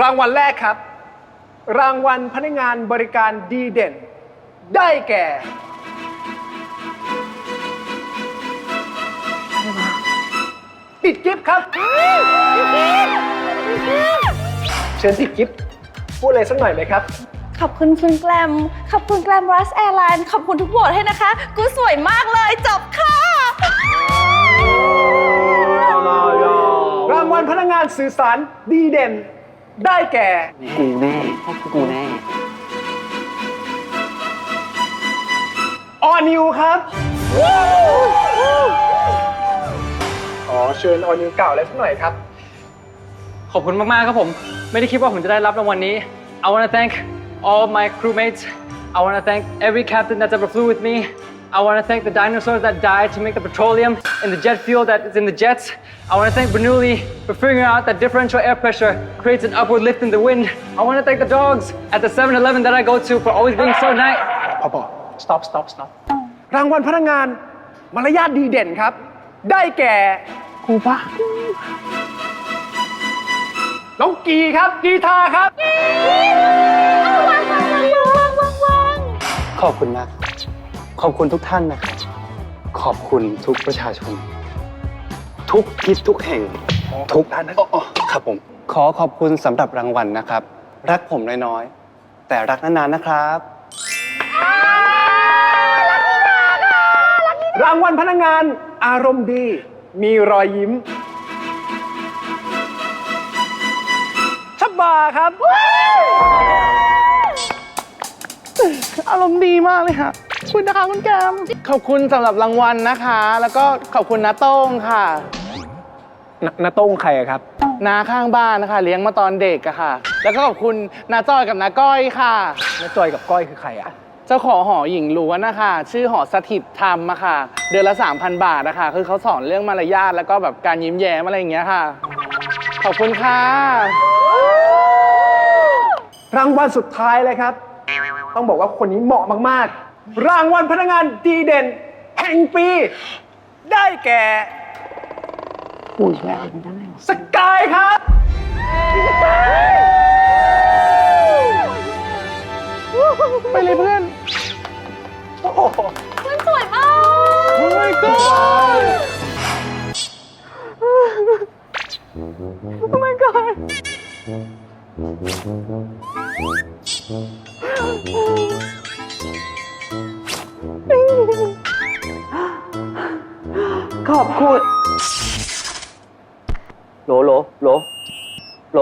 รางวัลแรกครับ รางวัลพนักงานบริการดีเด่น ได้แก่ ติดกิฟต์ครับ เชิญติดกิฟต์พูดอะไรสักหน่อยไหมครับ ขอบคุณคุณแกรมขอบคุณแกรมรัสแอร์ไลน์ขอบคุณทุกโหวตให้นะคะ กูสวยมากเลยจบค่ะ รางวัลพนักงานสื่อสารดีเด่น ได้แก่ กูแน่กูแน่ ออนิวครับ อ๋อ เชิญออนิวเก่าอะไรสักหน่อยครับ ขอบคุณมาก ๆ ครับผม ไม่ได้คิดว่าผมจะได้รับรางวัลนี้ I wanna thank all my crewmates I wanna thank every captain that's ever flew with me I wanna thank the dinosaurs that died to make the petroleum and the jet fuel that is in the jets I wanna thank Bernoulli for figuring out that differential air pressure creates an upward lift in the wind I wanna thank the dogs at the 7-Eleven that I go to for always being so nice พอพอ stop stop stop รางวัลพนักงานมารยาทดีเด่นครับ ได้แก่ครูปะน้องกีครับกีทาครับ ขอบคุณมาก ขอบคุณทุกท่านนะครับ ขอบคุณทุกประชาชน ทุกทิศทุกแห่ง ทุกท่านอ๋อครับผม ขอขอบคุณสำหรับรางวัลนะครับ รักผมน้อยๆ แต่รักนานๆนะครับ รางวัลพนักงานอารมณ์ดี มีรอยยิ้มชับบาครับ อารมณ์ดีมากเลยค่ะ คุณนะคะคุณแกมขอบคุณสำหรับรางวัลนะคะ แล้วก็ขอบคุณนาโต้งค่ะนนาโต้งใครอะครับนาข้างบ้านนะคะ เลี้ยงมาตอนเด็กอะค่ะ แล้วก็ขอบคุณนาจอยกับนาก้อยค่ะนาจอยกับก้อยคือใครอะเจ้าของหอหญิงล้วนนะคะ ชื่อหอสถิตธรรมอะค่ะ เดือนละ 3,000 บาทนะคะ คือเขาสอนเรื่องมารยาทแล้วก็แบบการยิ้มแย้มอะไรอย่างเงี้ยค่ะ ขอบคุณค่ะ รางวัลสุดท้ายเลยครับ ต้องบอกว่าคนนี้เหมาะมากๆ รางวัลพนักงานดีเด่นแห่งปี ได้แก่สกายครับไปเลยเพื่อนมันสวยมาก โอ้ my god โอ้ my god ขอบคุณ โหลโหลโหลโหล